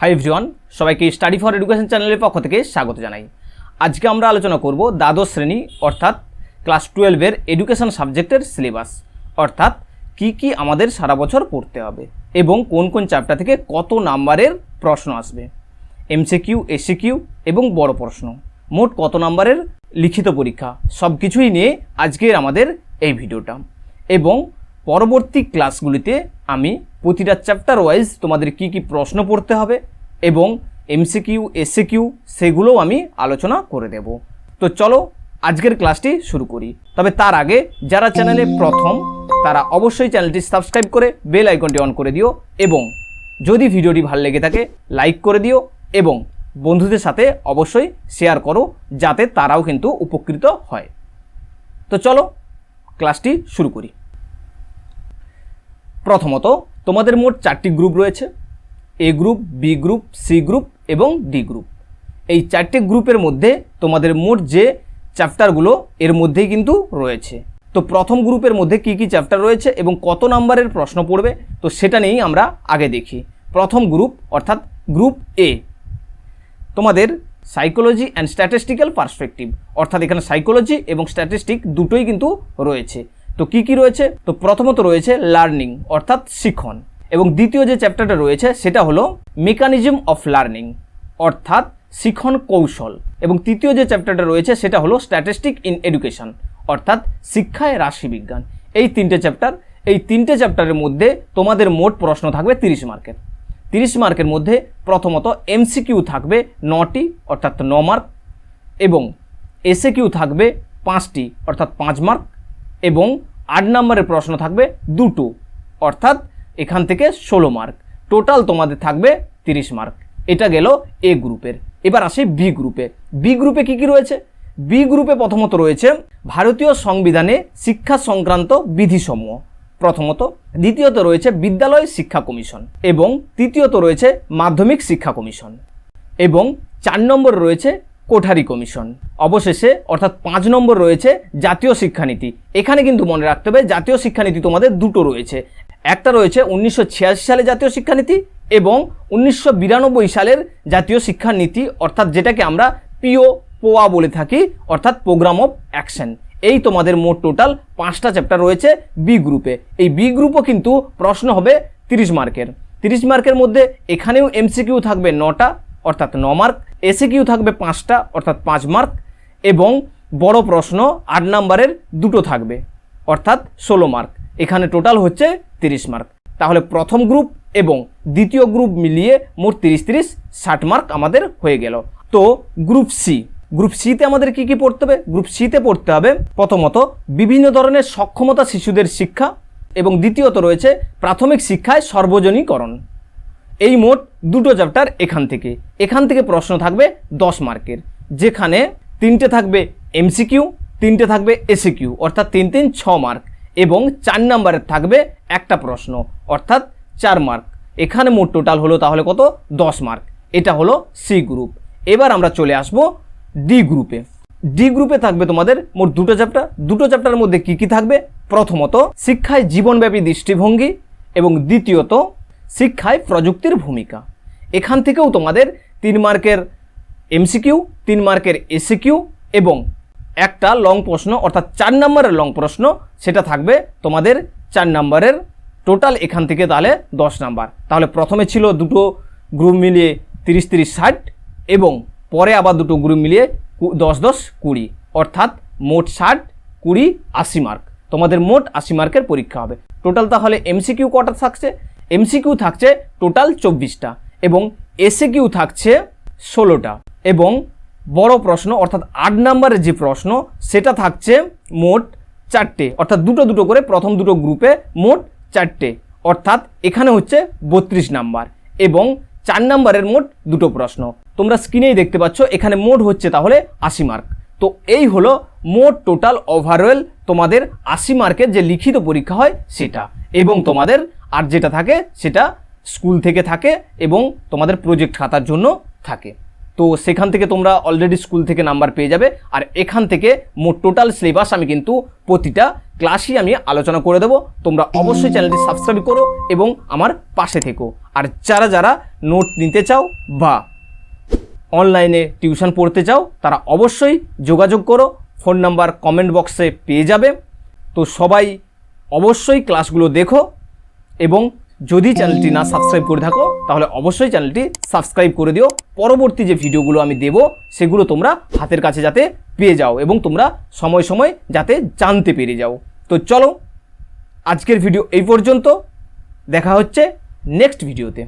High everyone সবাইকে study for education চ্যানেলের পক্ষ থেকে স্বাগত জানাই। আজকে আমরা আলোচনা করব দ্বাদশ শ্রেণি, অর্থাৎ ক্লাস টুয়েলভের এডুকেশন সাবজেক্টের সিলেবাস অর্থাৎ কি কি আমাদের সারা বছর পড়তে হবে এবং কোন কোন চ্যাপ্টার থেকে কত নাম্বারের প্রশ্ন আসবে এমসিকিউ এসিকিউ এবং বড় প্রশ্ন, মোট কত নাম্বারের লিখিত পরীক্ষা সব কিছুই নিয়ে আজকের আমাদের এই ভিডিওটা। এবং পরবর্তী ক্লাসগুলিতে আমি প্রতিটা চ্যাপ্টার ওয়াইজ তোমাদের কি কি প্রশ্ন পড়তে হবে এবং এমসিকিউ এসিকিউ সেগুলোও আমি আলোচনা করে দেব। তো চলো আজকের ক্লাসটি শুরু করি। তবে তার আগে যারা চ্যানেলে প্রথম, তারা অবশ্যই চ্যানেলটি সাবস্ক্রাইব করে বেল আইকনটি অন করে দিও এবং যদি ভিডিওটি ভালো লেগে থাকে, লাইক করে দিও এবং বন্ধুদের সাথে অবশ্যই শেয়ার করো, যাতে তারাও কিন্তু উপকৃত হয়। তো চলো ক্লাসটি শুরু করি। প্রথমত, তোমাদের মোট চারটি গ্রুপ রয়েছে। A group, B group, C group এবং ডি গ্রুপ। এই চারটি গ্রুপের মধ্যে তোমাদের মোট যে চ্যাপ্টারগুলো, এর মধ্যেই কিন্তু রয়েছে। তো প্রথম গ্রুপের মধ্যে কি কি চ্যাপ্টার রয়েছে এবং কত নাম্বারের প্রশ্ন পড়বে, তো সেটা নিয়েই আমরা আগে দেখি। প্রথম গ্রুপ, অর্থাৎ গ্রুপ এ। তোমাদের সাইকোলজি অ্যান্ড স্ট্যাটিস্টিক্যাল পার্সপেক্টিভ অর্থাৎ এখানে সাইকোলজি এবং স্ট্যাটিস্টিক দুটোই কিন্তু রয়েছে। তো কি কি রয়েছে? তো প্রথমত রয়েছে লার্নিং অর্থাৎ শিখন। এবং দ্বিতীয় যে চ্যাপ্টারটা রয়েছে, সেটা হলো মেকানিজম অফ লার্নিং অর্থাৎ শিখন কৌশল। এবং তৃতীয় যে চ্যাপ্টারটা রয়েছে, সেটা হলো স্ট্যাটিস্টিক ইন এডুকেশন অর্থাৎ শিক্ষায় রাশিবিজ্ঞান। এই তিনটে চ্যাপ্টার এই তিনটে চ্যাপ্টারের মধ্যে তোমাদের মোট প্রশ্ন থাকবে তিরিশ মার্কের। তিরিশ মার্কের মধ্যে প্রথমত এমসিকিউ থাকবে নটি, অর্থাৎ ন মার্ক, এবং এসএ কিউ থাকবে পাঁচটি, অর্থাৎ পাঁচ মার্ক। এবং আট নম্বরের প্রশ্ন থাকবে দুটো, অর্থাৎ এখান থেকে ষোলো মার্ক টোটাল তোমাদের থাকবে তিরিশ মার্ক এটা গেল এ গ্রুপের এবার আসি বি গ্রুপে বি গ্রুপে কি কি রয়েছে? বি গ্রুপে প্রথমত রয়েছে ভারতীয় সংবিধানে শিক্ষা সংক্রান্ত বিধিসমূহ। প্রথমত, দ্বিতীয়ত রয়েছে বিদ্যালয় শিক্ষা কমিশন। এবং তৃতীয়ত রয়েছে মাধ্যমিক শিক্ষা কমিশন। এবং চার নম্বর রয়েছে কোঠারি কমিশন। অবশেষে, অর্থাৎ পাঁচ নম্বর রয়েছে জাতীয় শিক্ষানীতি। এখানে কিন্তু মনে রাখতে হবে, জাতীয় শিক্ষানীতি তোমাদের দুটো রয়েছে। একটা রয়েছে উনিশশো ছিয়াশি সালে জাতীয় শিক্ষানীতি এবং উনিশশো বিরানব্বই সালের জাতীয় শিক্ষানীতি, অর্থাৎ যেটাকে আমরা পিও পোয়া বলে থাকি, অর্থাৎ প্রোগ্রাম অফ অ্যাকশন। এই তোমাদের মোট টোটাল পাঁচটা চ্যাপ্টার রয়েছে বি গ্রুপে। এই বি গ্রুপও কিন্তু প্রশ্ন হবে তিরিশ মার্কের। তিরিশ মার্কের মধ্যে এখানেও এমসিকিউ থাকবে নটা অর্থাৎ ন মার্ক এসে কিউ থাকবে পাঁচটা, অর্থাৎ পাঁচ মার্ক, এবং বড় প্রশ্ন আট নাম্বারের দুটো থাকবে, অর্থাৎ ষোলো মার্ক। এখানে টোটাল হচ্ছে তিরিশ মার্ক। তাহলে প্রথম গ্রুপ এবং দ্বিতীয় গ্রুপ মিলিয়ে মোট তিরিশ তিরিশ, ষাট মার্ক আমাদের হয়ে গেল। তো গ্রুপ সি গ্রুপ সিতে আমাদের কি কি পড়তে হবে? গ্রুপ সিতে পড়তে হবে প্রথমত বিভিন্ন ধরনের সক্ষমতা শিশুদের শিক্ষা এবং দ্বিতীয়ত রয়েছে প্রাথমিক শিক্ষায় সর্বজনীকরণ। এই মোট দুটো চ্যাপ্টার এখান থেকে। এখান থেকে প্রশ্ন থাকবে দশ মার্কের, যেখানে তিনটে থাকবে এমসিকিউ তিনটে থাকবে এসিকিউ অর্থাৎ তিন তিন ছ মার্ক, এবং চার নাম্বারের থাকবে একটা প্রশ্ন, অর্থাৎ চার মার্ক। এখানে মোট টোটাল হলো তাহলে কত? দশ মার্ক। এটা হলো সি গ্রুপ এবার আমরা চলে আসব ডি গ্রুপে ডি গ্রুপে থাকবে তোমাদের মোট দুটো চ্যাপ্টার। দুটো চ্যাপ্টারের মধ্যে কি কি থাকবে? প্রথমত, শিক্ষায় জীবনব্যাপী দৃষ্টিভঙ্গি, এবং দ্বিতীয়ত শিক্ষায় প্রযুক্তির ভূমিকা। এখান থেকেও তোমাদের তিন মার্কের এমসিকিউ, তিন মার্কের এসিকিউ এবং একটা লং প্রশ্ন, অর্থাৎ চার নম্বরের লং প্রশ্ন, সেটা থাকবে তোমাদের চার নম্বরের টোটাল এখান থেকে তাহলে দশ নাম্বার। তাহলে প্রথমে ছিল দুটো গ্রুপ মিলিয়ে তিরিশ তিরিশ, ষাট এবং পরে আবার দুটো গ্রুপ মিলিয়ে দশ দশ, কুড়ি। অর্থাৎ মোট ষাট, কুড়ি, আশি মার্ক। তোমাদের মোট আশি মার্কের পরীক্ষা হবে। টোটাল তাহলে এমসিকিউ কটা থাকছে? এমসিকিউ থাকছে টোটাল চব্বিশটা এবং এসিকিউ থাকছে ষোলোটা। এবং বড় প্রশ্ন, অর্থাৎ আট নাম্বারের যে প্রশ্ন, সেটা থাকছে মোট চারটে। অর্থাৎ দুটো দুটো করে প্রথম দুটো গ্রুপে মোট চারটে। অর্থাৎ এখানে হচ্ছে বত্রিশ নাম্বার এবং চার নাম্বারের মোট দুটো প্রশ্ন। তোমরা স্ক্রিনেই দেখতে পাচ্ছ, এখানে মোট হচ্ছে তাহলে আশি মার্ক। তো এই হলো মোট টোটাল ওভারঅল তোমাদের আশি মার্কের যে লিখিত পরীক্ষা হয় সেটা এবং তোমাদের আর যেটা থাকে সেটা স্কুল থেকে থাকে এবং তোমাদের প্রজেক্ট খাতার জন্য থাকে। তো সেখান থেকে তোমরা অলরেডি স্কুল থেকে নাম্বার পেয়ে যাবে আর এখান থেকে মোট টোটাল সিলেবাস আমি কিন্তু প্রতিটা ক্লাসই আমি আলোচনা করে দেবো। তোমরা অবশ্যই চ্যানেলটি সাবস্ক্রাইব করো এবং আমার পাশে থেকো। আর যারা যারা নোট নিতে চাও বা অনলাইনে টিউশন পড়তে চাও, তারা অবশ্যই যোগাযোগ করো ফোন নাম্বার কমেন্ট বক্সে পেয়ে যাবে। তো সবাই অবশ্যই ক্লাসগুলো দেখো এবং যদি চ্যানেলটি না সাবস্ক্রাইব করে থাকো, তাহলে অবশ্যই চ্যানেলটি সাবস্ক্রাইব করে দিও। পরবর্তী যে ভিডিওগুলো আমি দেব, সেগুলো তোমরা হাতের কাছে যাতে পেয়ে যাও এবং তোমরা সময় সময় যাতে জানতে পেরে যাও। তো চলো, আজকের ভিডিও এই পর্যন্ত। দেখা হচ্ছে নেক্সট ভিডিওতে